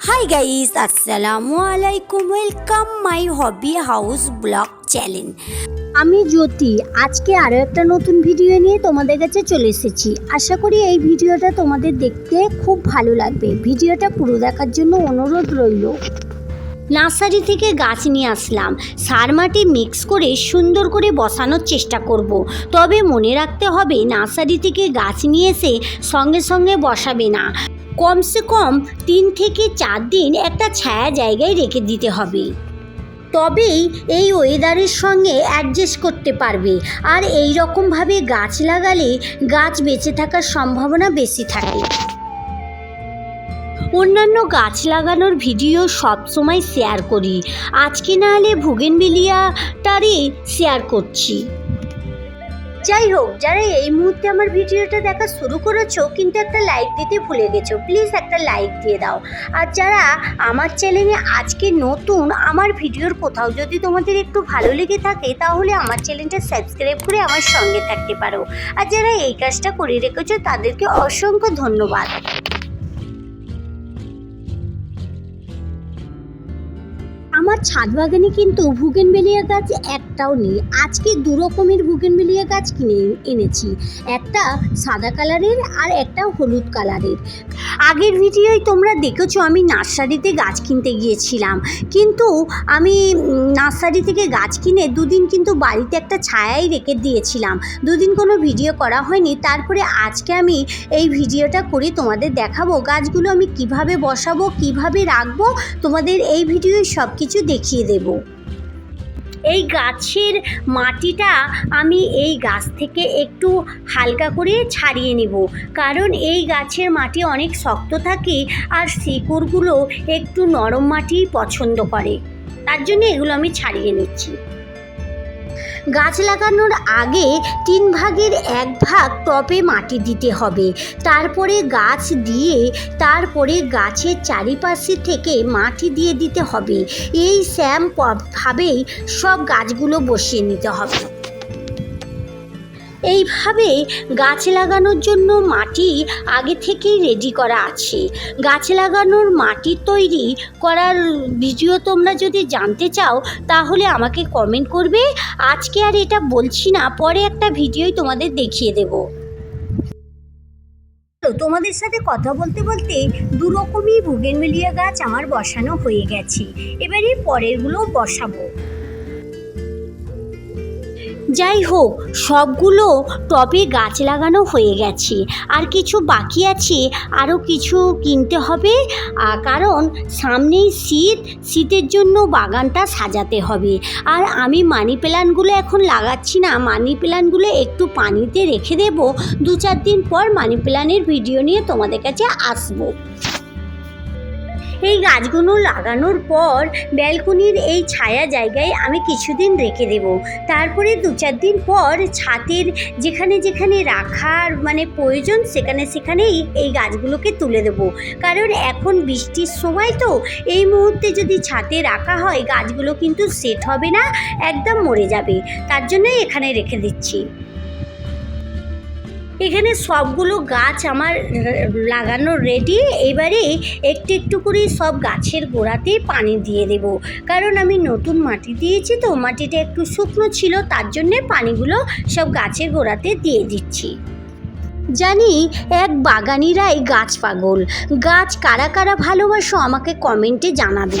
High guys আসসালামু আলাইকুম welcome my hobby house blog channel আমি জ্যোতি আজকে আরও একটা নতুন ভিডিও নিয়ে তোমাদের কাছে চলে এসেছি। আশা করি এই ভিডিওটা তোমাদের দেখতে খুব ভালো লাগবে। ভিডিওটা পুরো দেখার জন্য অনুরোধ রইল। নার্সারি থেকে গাছ নিয়ে আসলাম। সার মাটি মিক্স করে সুন্দর করে বসানোর চেষ্টা করব। তবে মনে রাখতে হবে নার্সারি থেকে গাছ নিয়ে এসে সঙ্গে সঙ্গে বসাবে না। কমসে কম তিন থেকে চার দিন একটা ছায়া জায়গায় রেখে দিতে হবে। তবেই এই ওয়েদারের সঙ্গে অ্যাডজাস্ট করতে পারবে। আর এই রকমভাবে গাছ লাগালে গাছ বেঁচে থাকার সম্ভাবনা বেশি থাকে। অন্যান্য গাছ লাগানোর ভিডিও সব সময় শেয়ার করি। আজকে না হলে ভুগেনবিলিয়াটারই শেয়ার করছি। যাই হোক, যারা এই মুহূর্তে আমার ভিডিওটা দেখা শুরু করেছ, কিন্তু একটা লাইক দিতে ভুলে গেছো প্লিজ একটা লাইক দিয়ে দাও। আর যারা আমার চ্যানেলে আজকে নতুন, আমার ভিডিওর কোথাও যদি তোমাদের একটু ভালো লেগে থাকে, তাহলে আমার চ্যানেলটা সাবস্ক্রাইব করে আমার সঙ্গে থাকতে পারো। আর যারা এই কাজটা করে রেখেছো, তাদেরকে অসংখ্য ধন্যবাদ। আমার ছাদ বাগানে কিন্তু ভুগেনবেলিয়া গাছ একটাও নেই। আজকে দু রকমের ভুগেনবেলিয়া গাছ কিনে এনেছি। একটা সাদা কালারের আর একটা হলুদ কালারের। আগের ভিডিওয় তোমরা দেখেছ আমি নার্সারিতে গাছ কিনতে গিয়েছিলাম। কিন্তু আমি নার্সারি থেকে গাছ কিনে দুদিন কিন্তু বাড়িতে একটা ছায়াই রেখে দিয়েছিলাম। দুদিন কোনো ভিডিও করা হয়নি। তারপরে আজকে আমি এই ভিডিওটা করে তোমাদের দেখাবো গাছগুলো আমি কীভাবে বসাবো, কীভাবে রাখব। তোমাদের এই ভিডিওয় সব কিছু দেখিয়ে দেব। এই গাছের মাটিটা আমি এই গাছ থেকে একটু হালকা করে ছাড়িয়ে নেব। কারণ এই গাছের মাটি অনেক শক্ত থাকে আর শিকড়গুলো একটু নরম মাটি পছন্দ করে। তার জন্য এগুলো আমি ছাড়িয়ে নিচ্ছি। গাছ লাগানোর আগে তিন ভাগের এক ভাগ টপে মাটি দিতে হবে। তারপরে গাছ দিয়ে, তারপরে গাছের চারিপাশে থেকে মাটি দিয়ে দিতে হবে। এই স্যাম ভাবেই সব গাছগুলো বসিয়ে নিতে হবে। এইভাবে গাছ লাগানোর জন্য মাটি আগে থেকেই রেডি করা আছে। গাছ লাগানোর মাটি তৈরি করার ভিডিও তোমরা যদি জানতে চাও, তাহলে আমাকে কমেন্ট করবে। আজকে আর এটা বলছি না, পরে একটা ভিডিওই তোমাদের দেখিয়ে দেবো। তোমাদের সাথে কথা বলতে বলতে দু রকমই বুগেনভেলিয়া গাছ আমার বসানো হয়ে গেছে। এবারে পরেরগুলো বসাবো। যাই হোক সবগুলো টবে গাছ লাগানো হয়ে গেছে। আর কিছু বাকি আছে আরও কিছু কিনতে হবে। কারণ সামনেই শীত, শীতের জন্য বাগানটা সাজাতে হবে। আর আমি মানি প্ল্যান্টগুলো এখন লাগাচ্ছি না, মানি প্ল্যান্টগুলো একটু পানিতে রেখে দেব। দু চার দিন পর মানি প্ল্যানের ভিডিও নিয়ে তোমাদের কাছে আসব। এই গাছগুলো লাগানোর পর ব্যালকনির এই ছায়া জায়গায় আমি কিছুদিন রেখে দেব। তারপরে দু চার দিন পর ছাদের যেখানে যেখানে রাখার মানে প্রয়োজন সেখানে সেখানেই এই গাছগুলোকে তুলে দেবো। কারণ এখন বৃষ্টির সময় তো, এই মুহূর্তে যদি ছাদে রাখা হয় গাছগুলো কিন্তু সেট হবে না, একদম মরে যাবে। তার জন্যই এখানে রেখে দিচ্ছি। এখানে সবগুলো গাছ আমার লাগানো রেডি এবারে একটু একটু করে সব গাছের গোড়াতেই পানি দিয়ে দেব। কারণ আমি নতুন মাটি দিয়েছি তো, মাটিটা একটু শুকনো ছিল, তার জন্যে পানিগুলো সব গাছের গোড়াতে দিয়ে দিচ্ছি। জানি এক বাগানিরাই গাছ পাগল। গাছ কারা কারা ভালোবাসো আমাকে কমেন্টে জানাবে।